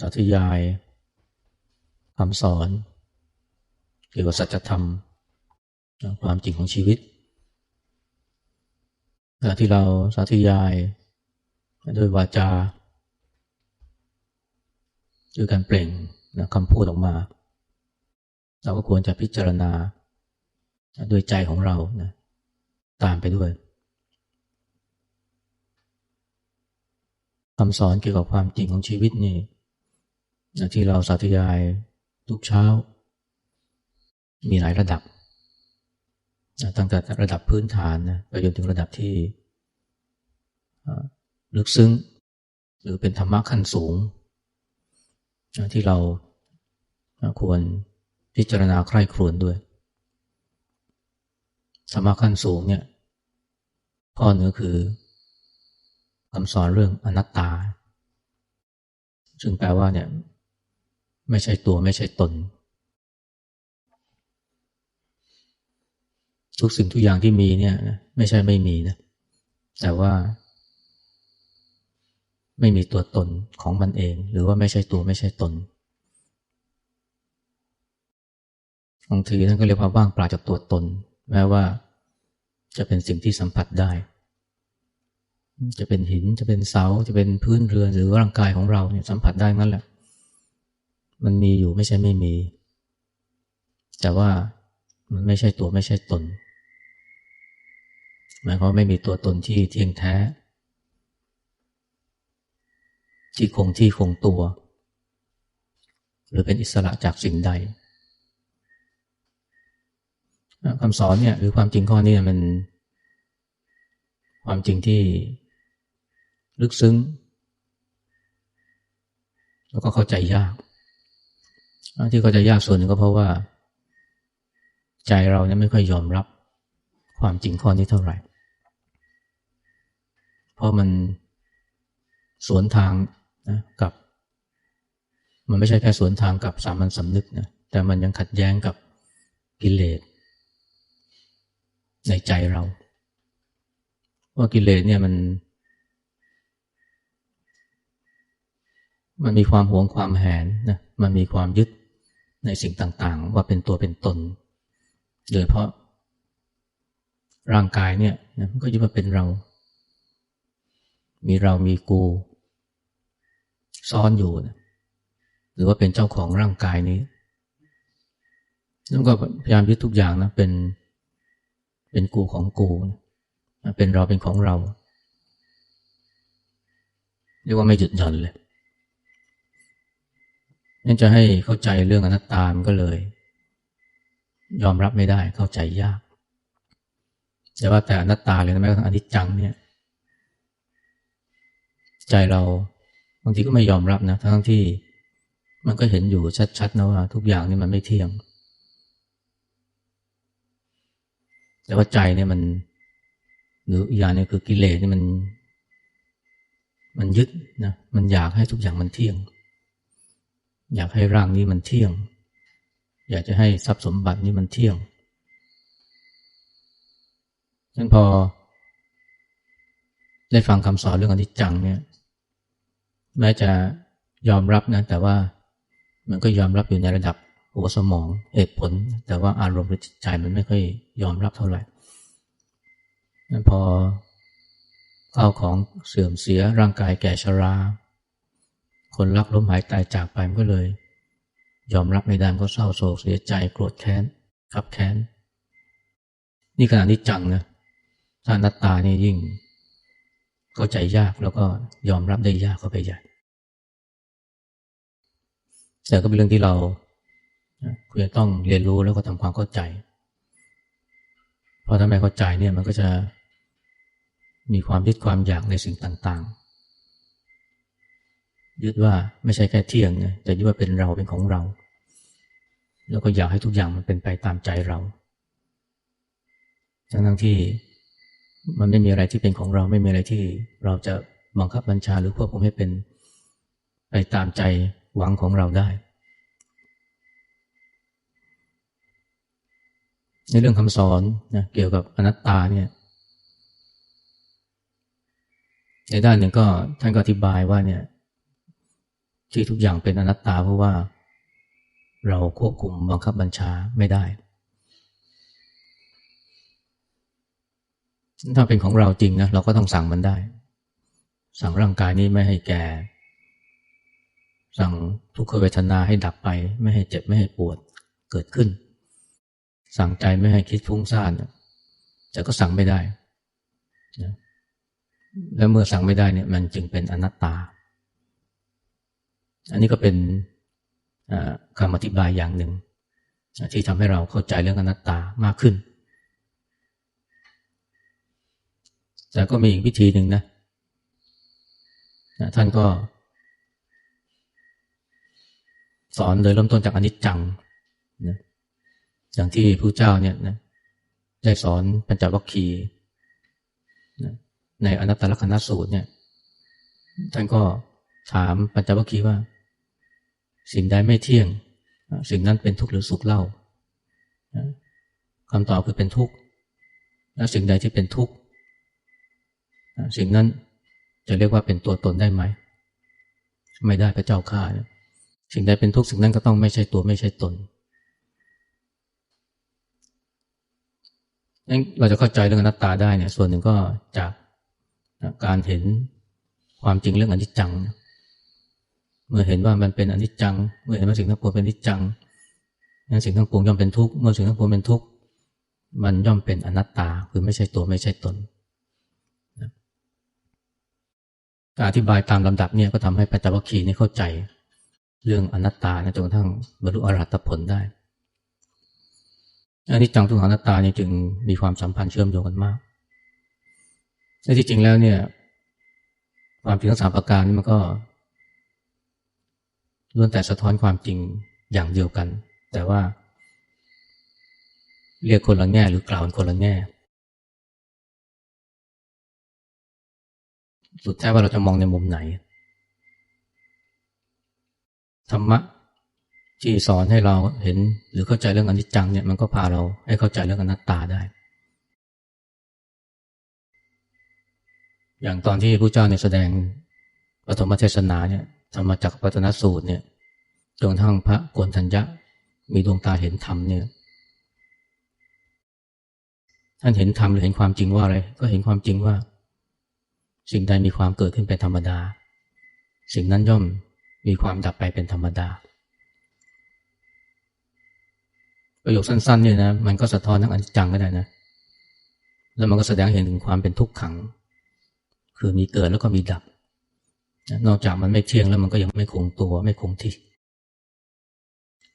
สาธยายคำสอน เกี่ยวกับสัจธรรม ความจริงของชีวิตที่เราสาธยายด้วยวาจาด้วยการเปล่งนะคำพูดออกมา เราก็ควรจะพิจารณาด้วยใจของเรานะตามไปด้วยคำสอนเกี่ยวกับความจริงของชีวิตนี่ ที่เราสาธยายทุกเช้า มีหลายระดับ ตั้งแต่ระดับพื้นฐานนะไปจนถึงระดับที่ลึกซึ้ง หรือเป็นธรรมะขั้นสูง ที่เราควรพิจารณาใคร่ครวญด้วยธรรมะขั้นสูงเนี่ยข้อเนื้อคือคำสอนเรื่องอนัตตา ซึ่งแปลว่าเนี่ย ไม่ใช่ตัวไม่ใช่ตน ทุกสิ่งทุกอย่างที่มีเนี่ยไม่ใช่ไม่มีนะ แต่ว่า ไม่มีตัวตนของมันเอง หรือว่าไม่ใช่ตัวไม่ใช่ตนบางทีนั่นก็เรียกว่าว่างเปล่าจากตัวตน แม้ว่าจะเป็นสิ่งที่สัมผัสได้ จะเป็นหินจะเป็นเสาจะเป็นพื้นเรือนหรือร่างกายของเราเนี่ยสัมผัสได้นั่นแหละ มันมีอยู่ไม่ใช่ไม่มี แต่ว่ามันไม่ใช่ตัวไม่ใช่ตน หมายความไม่มีตัวตนที่เที่ยงแท้ ที่คงที่คงตัว หรือเป็นอิสระจากสิ่งใดคำสอนเนี่ยหรือความจริงข้อนี้มัน ความจริงที่ลึกซึ้ง แล้วก็เข้าใจยาก ที่ก็จะยากส่วนหนึ่งก็เพราะว่า ใจเราเนี่ยไม่ค่อยยอมรับความจริงข้อนี้เท่าไหร่ เพราะมันสวนทางนะกับ มันไม่ใช่แค่สวนทางกับสามัญสำนึกนะแต่มันยังขัดแย้งกับกิเลสในใจเรา ว่ากิเลสเนี่ยมัน มันมีความหวงความแหนนะมันมีความยึด ในสิ่งต่างๆ ว่าเป็นตัวเป็นตน โดยเพราะ ร่างกายเนี่ยมันก็ยึดว่าเป็นเรา มีเรามีกู ซ่อนอยู่นะหรือว่าเป็นเจ้าของร่างกายนี้แล้วก็พยายามยึดทุกอย่างนะเป็นเป็นกูของกูเป็นเราเป็นของเราเรียกว่าไม่หยุดหย่อนเลย นั่นจะให้เข้าใจเรื่องอนัตตามก็เลย ยอมรับไม่ได้เข้าใจยากแต่ว่าแต่อนัตตาเลยนะแม้กระทั่งอนิจจังเนี่ย ใจเราบางทีก็ไม่ยอมรับนะทั้งที่มันก็เห็นอยู่ชัดๆนะว่า ทุกอย่างนี่มันไม่เที่ยง แต่ว่าใจเนี่ยมัน หรืออีกอย่างนึงคือกิเลสนี่มัน มันยึดนะมันอยากให้ทุกอย่างมันเที่ยง อยากให้ร่างนี้มันเที่ยง อยากจะให้ทรัพย์สมบัตินี้มันเที่ยงฉะนั้นพอ ได้ฟังคำสอนเรื่องอนิจจังเนี่ย แม้จะยอมรับนะ แต่ว่ามันก็ยอมรับอยู่ในระดับหัวสมองเหตุผล แต่ว่าอารมณ์จิตใจมันไม่ค่อยยอมรับเท่าไหร่พอข้าวของเสื่อมเสียร่างกายแก่ชรา คนรักล้มหายตายจากไปมันก็เลย ยอมรับไม่ได้ก็เศร้าโศกเสียใจโกรธแค้นขับแค้น นี่ขณะนี้จังนะถ้านัตตานี่ยิ่ง เข้าใจยากแล้วก็ยอมรับได้ยากเข้าไปใหญ่แต่ก็เป็นเรื่องที่เราควรจะต้องเรียนรู้แล้วก็ทำความเข้าใจ เพราะถ้าไม่เข้าใจเนี่ยมันก็จะมีความยึดความอยากในสิ่งต่างๆ ยึดว่าไม่ใช่แค่เที่ยงนะแต่ยึดว่าเป็นเราเป็นของเรา แล้วก็อยากให้ทุกอย่างมันเป็นไปตามใจเราทั้งทั้งที่มันไม่มีอะไรที่เป็นของเราไม่มีอะไรที่เราจะบังคับบัญชาหรือควบคุมให้เป็นไปตามใจหวังของเราได้ ในเรื่องคำสอนนะเกี่ยวกับอนัตตาเนี่ยในด้านหนึ่งก็ท่านก็อธิบายว่าเนี่ย ที่ทุกอย่างเป็นอนัตตาเพราะว่า เราควบคุมบังคับบัญชาไม่ได้ ถ้าเป็นของเราจริงนะเราก็ต้องสั่งมันได้ สั่งร่างกายนี้ไม่ให้แก่ สั่งทุกขเวทนาให้ดับไป ไม่ให้เจ็บไม่ให้ปวดเกิดขึ้น สั่งใจไม่ให้คิดฟุ้งซ่านแต่ก็สั่งไม่ได้นะแล้วเมื่อสั่งไม่ได้เนี่ยมันจึงเป็นอนัตตา อันนี้ก็เป็นคำอธิบายอย่างหนึ่ง ที่ทำให้เราเข้าใจเรื่องอนัตตามากขึ้น แต่ก็มีอีกวิธีหนึ่งนะ ท่านก็ สอนโดยเริ่มต้นจากอนิจจังนะอย่างที่พระเจ้าเนี่ยนะได้สอนปัญจวัคคีย์ในอนัตตลกนัสูตรเนี่ย ท่านก็ถามปัญจวัคคีย์ว่า สิ่งใดไม่เที่ยง สิ่งนั้นเป็นทุกข์หรือสุขเล่าคำตอบคือเป็นทุกข์และสิ่งใดที่เป็นทุกข์สิ่งนั้นจะเรียกว่าเป็นตัวตนได้ไหม ไม่ได้พระเจ้าข้าสิ่งใดเป็นทุกข์สิ่งนั้นก็ต้องไม่ใช่ตัวไม่ใช่ตนนั้นเราจะเข้าใจเรื่องอนัตตาได้เนี่ยส่วนหนึ่งก็จากการเห็นความจริงเรื่องอนิจจังนะ เมื่อเห็นว่ามันเป็นอนิจจัง เมื่อเห็นว่าสิ่งทั้งปวงเป็นอนิจจังสิ่งทั้งปวงย่อมเป็นทุกข์เมื่อสิ่งทั้งปวงเป็นทุกข์มันย่อมเป็นอนัตตาคือไม่ใช่ตัวไม่ใช่ตนการอธิบายตามลำดับเนี่ยก็ทำให้ปัจจวัคคีย์นี่เข้าใจเรื่องอนัตตาจนกระทั่งบรรลุอรหัตผลได้อันนี้จังทุกขังอนัตตานี่จึงมีความสัมพันธ์เชื่อมโยงกันมากในที่จริงแล้วเนี่ย ความจริงทั้งสามประการนี่มันก็ ล้วนแต่สะท้อนความจริงอย่างเดียวกัน แต่ว่า เรียกคนละแง่หรือกล่าวคนละแง่ สุดท้ายว่าเราจะมองในมุมไหน ธรรมะที่สอนให้เราเห็นหรือเข้าใจเรื่องอนิจจังเนี่ยมันก็พาเราให้เข้าใจเรื่องอนัตตาได้ อย่างตอนที่พระเจ้าเนี่ยแสดงปฐมเทศนาเนี่ย ธรรมจักรปัตนสูตรเนี่ยจนทั้งพระกวนทัญญะมีดวงตาเห็นธรรมเนี่ยท่านเห็นธรรมหรือเห็นความจริงว่าอะไร ก็เห็นความจริงว่า สิ่งใดมีความเกิดขึ้นเป็นธรรมดา สิ่งนั้นย่อมมีความดับไปเป็นธรรมดา ประโยคสั้นๆเนี่ยนะมันก็สะท้อนทั้งอันจจังก็ได้นะแล้วมันก็แสดงเห็นถึงความเป็นทุกขัง คือมีเกิดแล้วก็มีดับ นอกจากมันไม่เที่ยงแล้วมันก็ยังไม่คงตัวไม่คงที่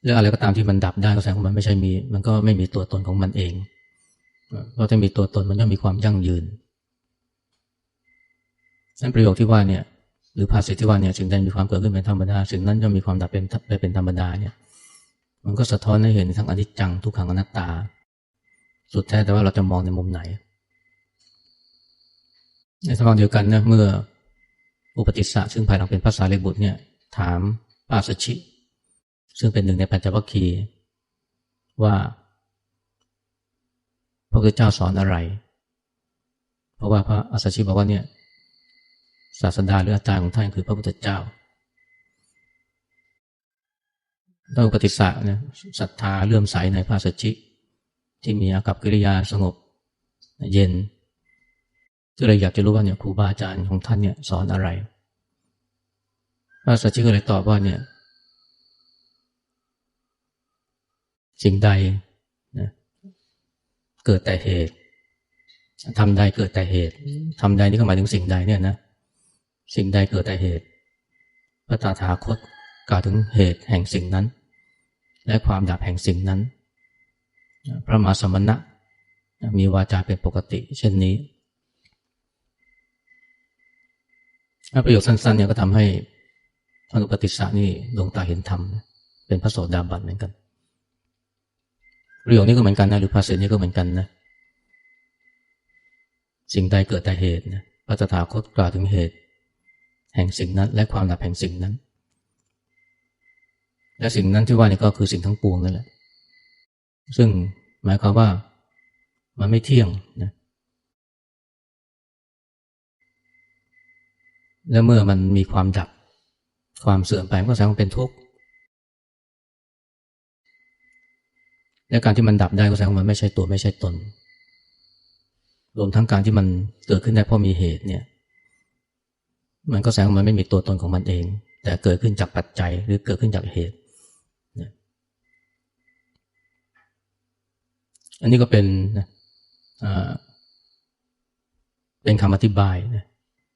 เรื่องอะไรก็ตามที่มันดับได้ก็แสดงว่ามันไม่ใช่มี มันก็ไม่มีตัวตนของมันเองเพราะถ้ามีตัวตนมันย่อมมีความยั่งยืนนั่นประโยคที่ว่าเนี่ยหรือภาษิตที่ว่าเนี่ยสิ่งใดมีความเกิดขึ้นเป็นธรรมดาสิ่งนั้นย่อมมีความดับเป็นไปเป็นธรรมดาเนี่ย มันก็สะท้อนให้เห็นทั้งอนิจจังทุกขังอนัตตา สุดแท้แต่ว่าเราจะมองในมุมไหนในทางเดียวกันนะเมื่อ อุปติสสะซึ่งภายหลังเป็นภาษาเลบุตรเนี่ยถามปาสชิ ซึ่งเป็นหนึ่งในปัญจวัคคีย์ว่าพระพุทธเจ้าสอนอะไร เพราะว่าพระอัสชิบอกว่าเนี่ยศาสดาหรืออาจารย์ของท่านคือพระพุทธเจ้าต้องปฏิสสะนี่ยศรัทธาเลื่อมใสในพระสัจจิที่มีอากับกิริยาสงบ เย็น ก็เลยอยากจะรู้ว่าเนี่ยครูบาอาจารย์ของท่านเนี่ยสอนอะไรพระสัจจิก็เลยตอบว่าเนี่ย สิ่งใดนะเกิดแต่เหตุทำใดเกิดแต่เหตุทำใดนี่ก็หมายถึงสิ่งใดเนี่ยนะ สิ่งใดเกิดแต่เหตุ พระตาถาคตกล่าวถึงเหตุแห่งสิ่งนั้น และความดับแห่งสิ่งนั้น พระมหาสมณะมีวาจาเป็นปกติ เช่นนี้ ประโยคสั้นๆเนี่ยก็ทำให้พระนุปติสสะนี่ดวงตาเห็นธรรมเป็นพระโสดาบันเหมือนกัน ประโยคนี้ก็เหมือนกันนะหรือภาษิตนี้ก็เหมือนกันนะ สิ่งใดเกิดแต่เหตุนะพระตถาคตกล่าวถึงเหตุ แห่งสิ่งนั้น และความดับแห่งสิ่งนั้น และสิ่งนั้นที่ว่านี่ก็คือสิ่งทั้งปวงนั่นแหละ ซึ่งหมายความว่ามันไม่เที่ยงนะ และเมื่อมันมีความดับ ความเสื่อมไปก็แสดงว่าเป็นทุกข์และการที่มันดับได้ก็แสดงว่ามันไม่ใช่ตัวไม่ใช่ตน รวมทั้งการที่มันเกิดขึ้นได้เพราะมีเหตุเนี่ย มันก็แสดงว่ามันไม่มีตัวตนของมันเอง แต่เกิดขึ้นจากปัจจัยหรือเกิดขึ้นจากเหตุ อันนี้ก็เป็นเป็นคำอธิบายนะ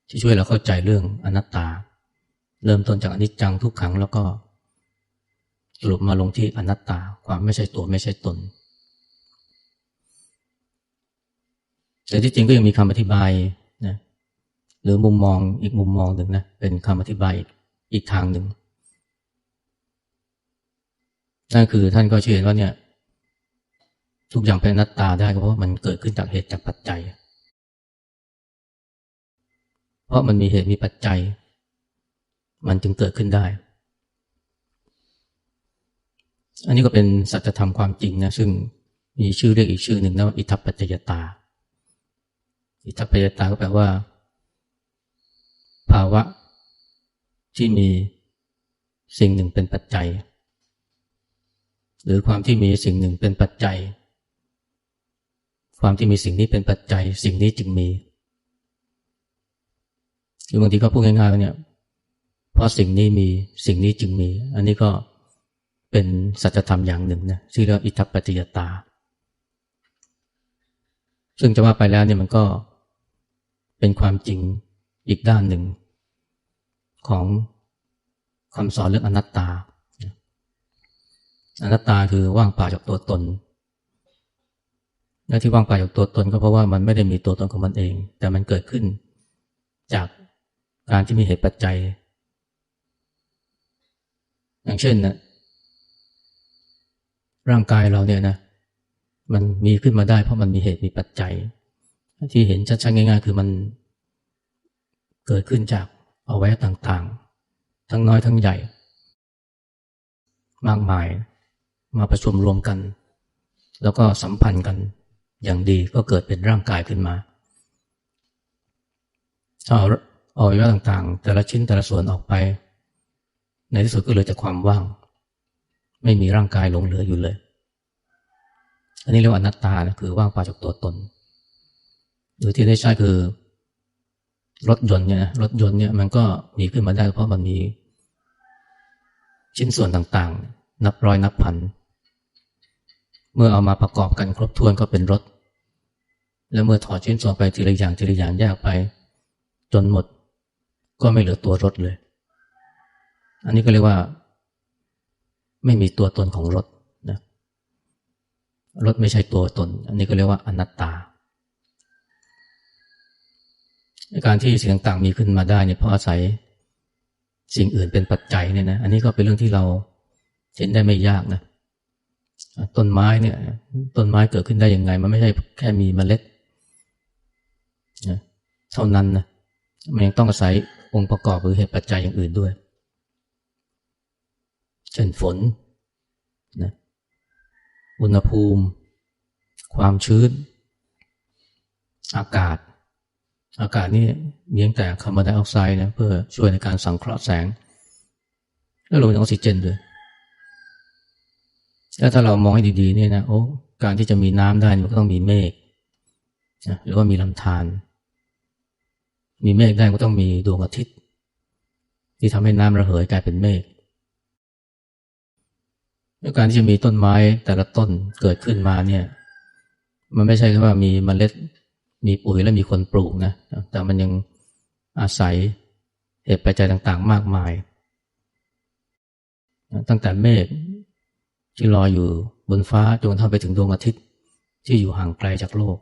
ที่ช่วยเราเข้าใจเรื่องอนัตตา เริ่มต้นจากอนิจจังทุกขังแล้วก็สรุปมาลงที่อนัตตาความไม่ใช่ตัวไม่ใช่ตน แต่ที่จริงก็ยังมีคำอธิบายนะหรือมุมมองอีกมุมมองหนึ่งนะเป็นคำอธิบายอีกทางหนึ่งนั่นคือท่านก็เชื่อว่าเนี่ย ทุกอย่างเป็นอนัตตาได้เพราะมันเกิดขึ้นจากเหตุจากปัจจัย ราะมันมีเหตุมีปัจจัย มันจึงเกิดขึ้นได้ อันนี้ก็เป็นสัจธรรมความจริงนะซึ่งมีชื่อเรียกอีกชื่อหนึ่งนะว่าอิทัปปัจจยตา อิทัปปัจจยตาก็แปลว่า ภาวะที่มีสิ่งหนึ่งเป็นปัจจัย หรือความที่มีสิ่งหนึ่งเป็นปัจจัย ความที่มีสิ่งนี้เป็นปัจจัย สิ่งนี้จึงมี คือบางทีก็พูดง่ายๆเนี่ยเพราะสิ่งนี้มีสิ่งนี้จึงมี อันนี้ก็เป็นสัจธรรมอย่างหนึ่งนะชื่อเรียกอิทัปปัจจยตา ซึ่งจะว่าไปแล้วเนี่ยมันก็เป็นความจริงอีกด้านหนึ่ง ของคำสอนเรื่องอนัตตา อนัตตาคือว่างเปล่าจากตัวตนและที่ว่างเปล่าจากตัวตนก็เพราะว่ามันไม่ได้มีตัวตนของมันเอง แต่มันเกิดขึ้นจาก การที่มีเหตุปัจจัย อย่างเช่นนะร่างกายเราเนี่ยนะ มันมีขึ้นมาได้เพราะมันมีเหตุมีปัจจัย ที่เห็นชัดๆง่าย ๆ คือมันเกิดขึ้นจากเอาไว้ต่างๆ ทั้งน้อยทั้งใหญ่ มากมายมาประชุมรวมกัน แล้วก็สัมพันธ์กันอย่างดีก็เกิดเป็นร่างกายขึ้นมา อาเอาไว้ต่างๆ แต่ละชิ้นแต่ละส่วนออกไป ในที่สุดก็เหลือแต่ความว่าง ไม่มีร่างกายหลงเหลืออยู่เลย อันนี้เรียกว่าอนัตตานะคือว่างเปล่าจากตัวตน หรือที่ได้ใช้คือ รถยนต์เนี่ยรถยนต์เนี่ยมันก็มีขึ้นมาได้เพราะมันมีชิ้นส่วนต่างๆ นับร้อยนับพัน เมื่อเอามาประกอบกันครบถ้วนก็เป็นรถ แล้วเมื่อถอดชิ้นส่วนไปทีละอย่างทีละอย่างแยกไป จนหมด ก็ไม่เหลือตัวรถเลย อันนี้ก็เรียกว่า ไม่มีตัวตนของรถนะรถไม่ใช่ตัวตน อันนี้ก็เรียกว่าอนัตตาการที่สิ่งต่างๆมีขึ้นมาได้เนี่ยเพราะอาศัยสิ่งอื่นเป็นปัจจัยเนี่ยนะอันนี้ก็เป็นเรื่องที่เราเห็นได้ไม่ยากนะต้นไม้เนี่ยต้นไม้เกิดขึ้นได้ยังไง มันไม่ใช่แค่มีเมล็ดนะเท่านั้นนะมันยังต้องอาศัย องค์ประกอบหรือเหตุปัจจัยอย่างอื่นด้วย เช่นฝนนะอุณหภูมิ ความชื้น อากาศ อากาศนี่มีงแต่คาร์บอนไดออกไซด์นะเพื่อช่วยในการสังเคราะห์แสง แล้วรวมถึงออกซิเจนด้วยแล้วถ้าเรามองให้ดีๆเนี่ยนะโอ้การที่จะมีน้ำได้มันก็ต้องมีเมฆนะหรือว่ามีลำธาร มีเมฆได้ก็ต้องมีดวงอาทิตย์ ที่ทำให้น้ำระเหยกลายเป็นเมฆการที่จะมีต้นไม้แต่ละต้นเกิดขึ้นมาเนี่ย มันไม่ใช่แค่ว่ามีมเมล็ดมีปุ๋ยและมีคนปลูกนะ แต่มันยังอาศัยเหตุปัจจัยต่างๆ มากมาย ตั้งแต่เมฆที่ลอยอยู่บนฟ้าจนเท่าไปถึงดวงอาทิตย์ที่อยู่ห่างไกลจากโลก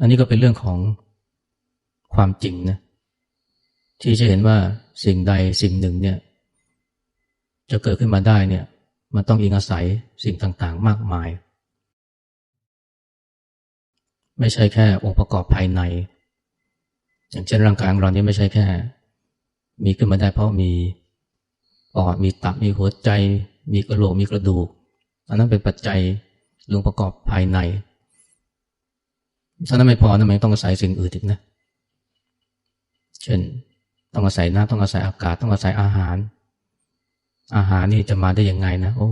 อันนี้ก็เป็นเรื่องของความจริงนะที่จะเห็นว่าสิ่งใดสิ่งหนึ่งเนี่ยจะเกิดขึ้นมาได้เนี่ยมันต้องอิงอาศัยสิ่งต่างๆ มากมาย ไม่ใช่แค่องค์ประกอบภายใน อย่างเช่นร่างกายของเรานี่ไม่ใช่แค่ มีขึ้นมาได้เพราะมีปอดมีตับมีหัวใจ มีกระโหลกมีกระดูก อันนั้นเป็นปัจจัยองค์ประกอบภายใน ถ้านั้นไม่พอนะมันต้องอาศัยสิ่งอื่นอีกนะ เช่น ต้องอาศัยน้ำต้องอาศัยอากาศ ต้องอาศัยอาหาร อาหารนี่จะมาได้ยังไงนะ โอ้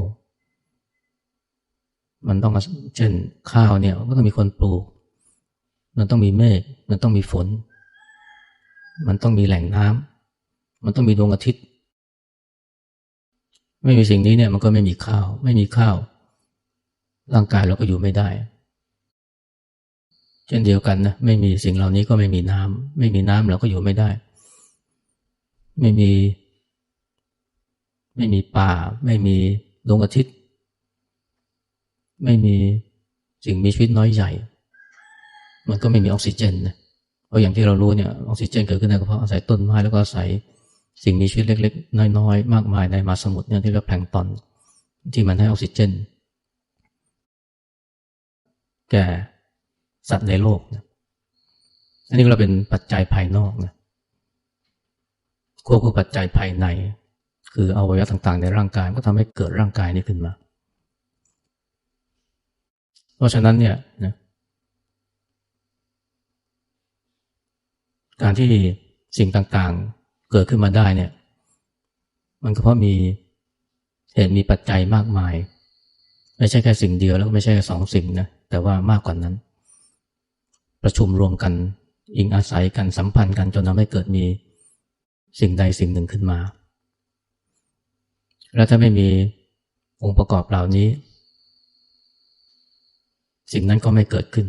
มันต้องเช่น ข้าวเนี่ยก็ต้องมีคนปลูก มันต้องมีเมฆ มันต้องมีฝน มันต้องมีแหล่งน้ำมันต้องมีดวงอาทิตย์ ไม่มีสิ่งนี้เนี่ย มันก็ไม่มีข้าว ไม่มีข้าว ร่างกายเราก็อยู่ไม่ได้ ช่นเดียวกันนะไม่มีสิ่งเหล่านี้ก็ไม่มีน้ำไม่มีน้ำเราก็อยู่ไม่ได้ ไม่มี ไม่มีป่า ไม่มีดวงอาทิตย์ ไม่มีสิ่งมีชีวิตน้อยใหญ่ มันก็ไม่มีออกซิเจนนะเพราะอย่างที่เรารู้เนี่ยออกซิเจนเกิดขึ้นได้ก็เพราะอาศัยต้นไม้แล้วก็อาศัยสิ่งมีชีวิตเล็ก ๆ น้อยๆมากมายในมหาสมุทรเนี่ยที่เรียกแพลงตอนที่มันให้ออกซิเจน แก่ สัตว์ในโลกนะอันนี้เราเป็นปัจจัยภายนอกนะควบคู่ปัจจัยภายใน คืออวัยวะต่างๆ ในร่างกายก็ทำให้เกิดร่างกายนี้ขึ้นมา เพราะฉะนั้นเนี่ยนะการที่สิ่งต่างๆเกิดขึ้นมาได้เนี่ย มันก็เพราะมีเหตุมีปัจจัยมากมาย ไม่ใช่แค่สิ่งเดียวแล้วก็ไม่ใช่แค่สองสิ่งนะแต่ว่ามากกว่านั้น ประชุมรวมกัน อิงอาศัยกันสัมพันธ์กันจนทำให้เกิดมีสิ่งใดสิ่งหนึ่งขึ้นมา แล้วถ้าไม่มีองค์ประกอบเหล่านี้ สิ่งนั้นก็ไม่เกิดขึ้น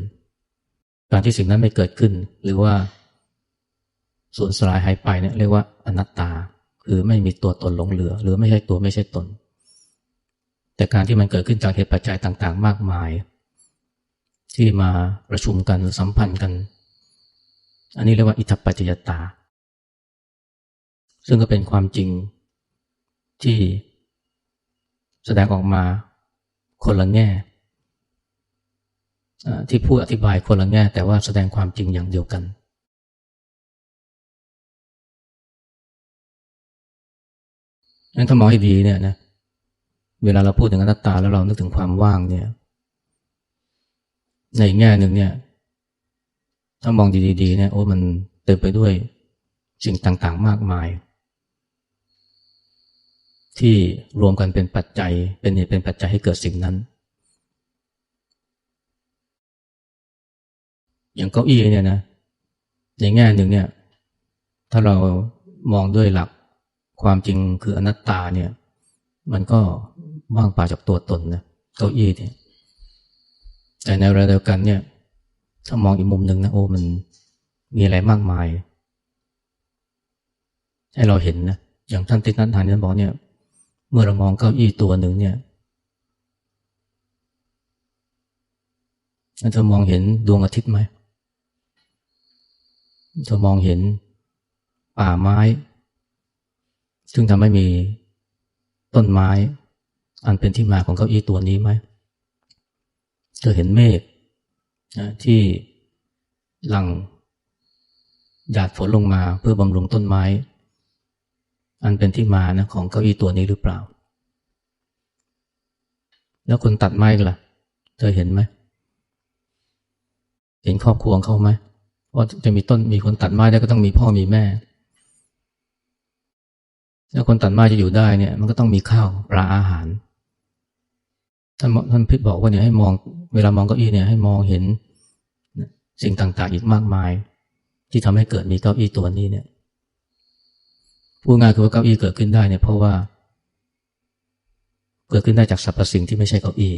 การที่สิ่งนั้นไม่เกิดขึ้น หรือว่าสูญสลายหายไปเนี่ยเรียกว่าอนัตตา คือไม่มีตัวตนหลงเหลือ หรือไม่ใช่ตัวไม่ใช่ตน แต่การที่มันเกิดขึ้นจากเหตุปัจจัยต่าง ๆ มากมาย ที่มาประชุมกันสัมพันธ์กัน อันนี้เรียกว่าอิทัปปัจจยตา ซึ่งก็เป็นความจริงที่แสดงออกมาคนละแง่ที่พูดอธิบายคนละแง่ แต่ว่าแสดงความจริงอย่างเดียวกันงั้นถ้ามองให้ดีเนี่ยนะเวลาเราพูดถึงอนัตตาแล้วเรานึกถึงความว่างเนี่ย ในแง่หนึ่งเนี่ย ถ้ามองดีๆเนี่ยโอ้มันเต็มไปด้วยสิ่งต่างๆ มากมาย ที่รวมกันเป็นปัจจัยเป็นเหตุเป็นปัจจัยให้เกิดสิ่งนั้น อย่างเก้าอี้เนี่ยนะในแง่หนึ่งเนี่ย ถ้าเรามองด้วยหลักความจริงคืออนัตตาเนี่ย มันก็ว่างเปล่าจากตัวตนนะเก้าอี้เนี่ย แต่ในเวลาเดียวกันเนี่ยถ้ามองอีกมุมหนึ่งนะโอ้มันมีอะไรมากมาย ให้เราเห็นนะอย่างท่านติณนันทานท่านบอกเนี่ย เมื่อเรามองเก้าอี้ตัวหนึ่งเนี่ยเราจะมองเห็นดวงอาทิตย์ไหมจะมองเห็นป่าไม้ ซึ่งทำให้มีต้นไม้ อันเป็นที่มาของเก้าอี้ตัวนี้ไหม จะเห็นเมฆที่หลังหยาดฝนลงมาเพื่อบำรุงต้นไม้ อันเป็นที่มานะของเก้าอี้ตัวนี้หรือเปล่า แล้วคนตัดไม้ล่ะ เธอเห็นไหม เห็นครอบครัวเขาไหมพราะจะมีต้นมีคนตัดไม้ได้ก็ต้องมีพ่อมีแม่ แล้วคนตัดไม้จะอยู่ได้เนี่ย มันก็ต้องมีข้าวปลาอาหารท่านท่านพิษบอกว่าเนี่ยให้มอง เวลามองเก้าอี้เนี่ยให้มองเห็นสิ่งต่างๆอีกมากมาย ที่ทำให้เกิดมีเก้าอี้ตัวนี้เนี่ยพูดง่ายคือว่าเก้าอี้เกิดขึ้นได้เนี่ยเพราะว่า เกิดขึ้นได้จากสรรพสิ่งที่ไม่ใช่เก้าอี้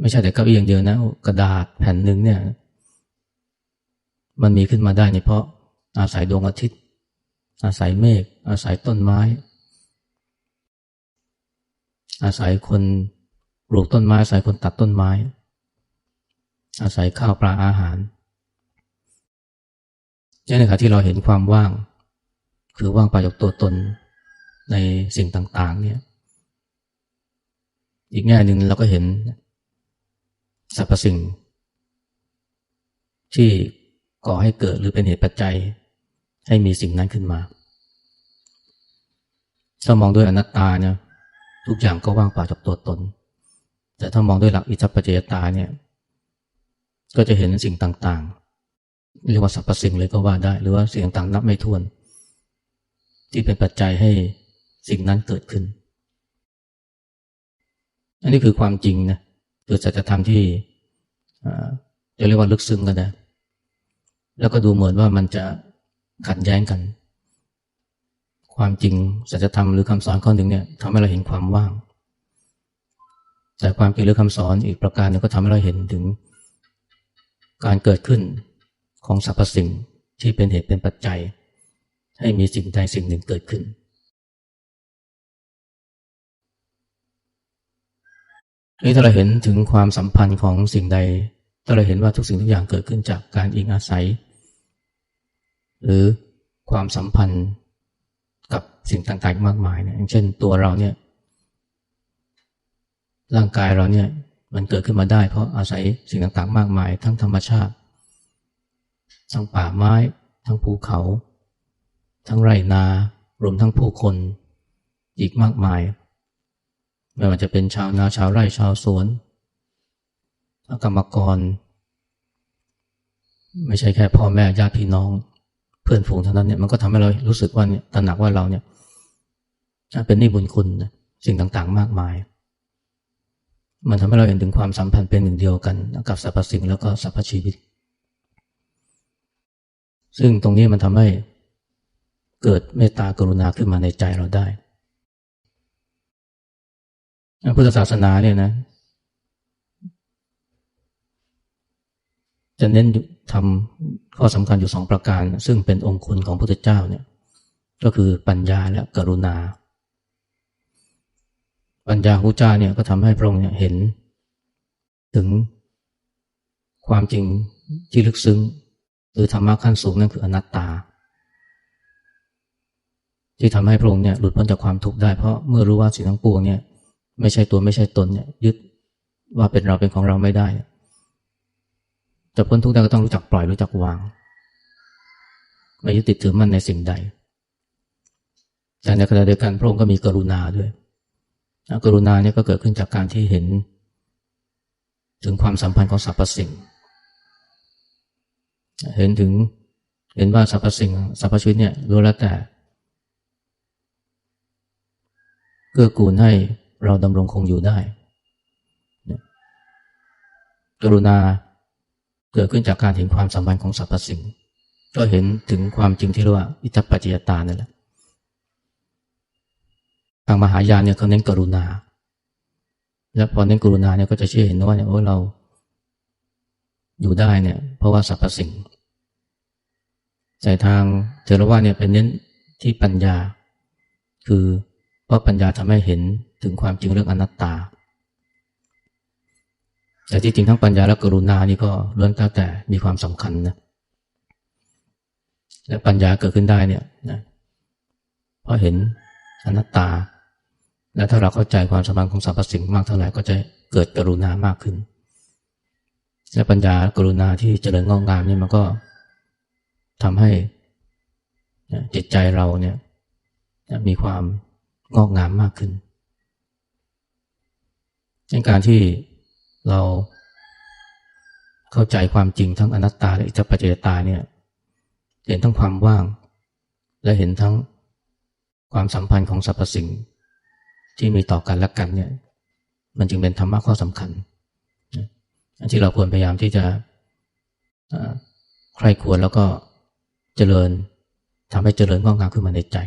ไม่ใช่แต่เก้าอี้อย่างเดียวนะ กระดาษแผ่นหนึ่งเนี่ย มันมีขึ้นมาได้เนี่ยเพราะอาศัยดวงอาทิตย์ อาศัยเมฆอาศัยต้นไม้ อาศัยคน ปลูกต้นไม้อาศัยคนตัดต้นไม้ อาศัยข้าวปลาอาหารนี่นะครับที่เราเห็นความว่าง คือว่างไปจากตัวตนในสิ่งต่าง ๆ เนี่ย อีกแง่หนึ่งเราก็เห็นสรรพสิ่ง ที่ก่อให้เกิดหรือเป็นเหตุปัจจัย ให้มีสิ่งนั้นขึ้นมาถ้ามองด้วยอนัตตาเนี่ยทุกอย่างก็ว่างเปล่าจากตัวตน แต่ถ้ามองด้วยหลักอิจฉปัจจยตาเนี่ย ก็จะเห็นสิ่งต่างๆ เรียกว่าสรรพสิ่งเลยก็ว่าได้ หรือว่าสิ่งต่างนับไม่ถ้วน ที่เป็นปัจจัยให้สิ่งนั้นเกิดขึ้น อันนี้คือความจริงนะคือสัจธรรมที่จะเรียกว่าลึกซึ้งก็ได้แล้วก็ดูเหมือนว่ามันจะขัดแย้งกัน ความจริงสัจธรรมหรือคำสอนข้อหนึ่งเนี่ยทำให้เราเห็นความว่าง แต่ความจริงหรือคำสอนอีกประการนึงก็ทำให้เราเห็นถึง การเกิดขึ้นของสรรพสิ่งที่เป็นเหตุเป็นปัจจัย ให้มีสิ่งใดสิ่งหนึ่งเกิดขึ้น นี่ถ้าเราเห็นถึงความสัมพันธ์ของสิ่งใด ถ้าเราเห็นว่าทุกสิ่งทุกอย่างเกิดขึ้นจากการอิงอาศัย หรือความสัมพันธ์กับสิ่งต่างๆ มากมายเนี่ยอย่างเช่นตัวเราเนี่ย ร่างกายเราเนี่ยมันเกิดขึ้นมาได้ เพราะอาศัยสิ่งต่างๆ มากมาย ทั้งธรรมชาติ ทั้งป่าไม้ ทั้งภูเขา ทั้งไรนา รวมทั้งผู้คนอีกมากมาย ไม่ว่าจะเป็นชาวนาชาวไร่ชาวสวนกรรมกร ไม่ใช่แค่พ่อแม่ญาติพี่น้อง เพื่อนฝูงเท่านั้นเนี่ยมันก็ทำให้เรารู้สึกว่าเนี่ยตระหนักว่าเราเนี่ยเป็นนิบุญคุณสิ่งต่างๆ มากมาย มันทำให้เราเห็นถึงความสัมพันธ์เป็นหนึ่งเดียวกันกับสรรพสิ่งแล้วก็สรรพชีวิต ซึ่งตรงนี้มันทำให้เกิดเมตตากรุณาขึ้นมาในใจเราได้พุทธศาสนาเนี่ยนะ จะเน้นทำข้อสำคัญอยู่สองประการ ซึ่งเป็นองค์คุณของพระพุทธเจ้าเนี่ย ก็คือปัญญาและกรุณา ปัญญาของเจ้าเนี่ยก็ทำให้พระองค์เนี่ยเห็น ถึงความจริงที่ลึกซึ้งหรือธรรมะขั้นสูงนั่นคืออนัตตา ที่ทำให้พระองค์เนี่ยหลุดพ้นจากความทุกข์ได้เพราะเมื่อรู้ว่าสิ่งทั้งปวงเนี่ยไม่ใช่ตัวไม่ใช่ตนเนี่ยยึดว่าเป็นเราเป็นของเราไม่ได้จะพ้นทุกข์ได้ก็ต้องรู้จักปล่อยรู้จักวางไม่ยึดติดถือมั่นในสิ่งใดแต่ในขณะเดียวกันพระองค์ก็มีกรุณาด้วย กรุณาเนี่ยก็เกิดขึ้นจากการที่เห็น ถึงความสัมพันธ์ของสรรพสิ่ง เห็นถึงเห็นว่าสรรพสิ่งสรรพชีวิตเนี่ยรู้แล้วแต่เกื้อกูลให้เราดำรงคงอยู่ได้ กรุณาเกิดขึ้นจากการเห็นความสัมพันธ์ของสรรพสิ่ง ก็เห็นถึงความจริงที่เรียกว่าอิทธปัจจยตานั่นแหละ ทางมหายานเนี่ยเขาเน้นกรุณา และพอเน้นกรุณาเนี่ยก็จะเชื่อเห็นว่าเนี่ยโอ้เรา อยู่ได้เนี่ย เพราะว่าสรรพสิ่งแต่ทางเทรวาเนี่ยเป็นเน้นที่ปัญญา คือเพราะปัญญาทำให้เห็นถึงความจริงเรื่องอนัตตา แต่ที่จริงทั้งปัญญาและกรุณานี่ก็ล้วนแล้วแต่มีความสำคัญนะและปัญญาเกิดขึ้นได้เนี่ยนะเพราะเห็นอนัตตา และถ้าเราเข้าใจความสัมพันธ์ของสรรพสิ่งมากเท่าไหร่ก็จะเกิดกรุณามากขึ้น และปัญญากรุณาที่เจริญงอกงามนี่มันก็ทำให้จิตใจเราเนี่ยมีความงอกงามมากขึ้นในการที่เราเข้าใจความจริงทั้งอนัตตาและอิจปัจจยตาเนี่ยเห็นทั้งความว่าง และเห็นทั้งความสัมพันธ์ของสรรพสิ่ง ที่มีต่อกันและกันเนี่ย มันจึงเป็นธรรมะข้อสำคัญที่เราควรพยายามที่จะใครควรแล้วก็เจริญทำให้เจริญงอกงามขึ้นมาในใจ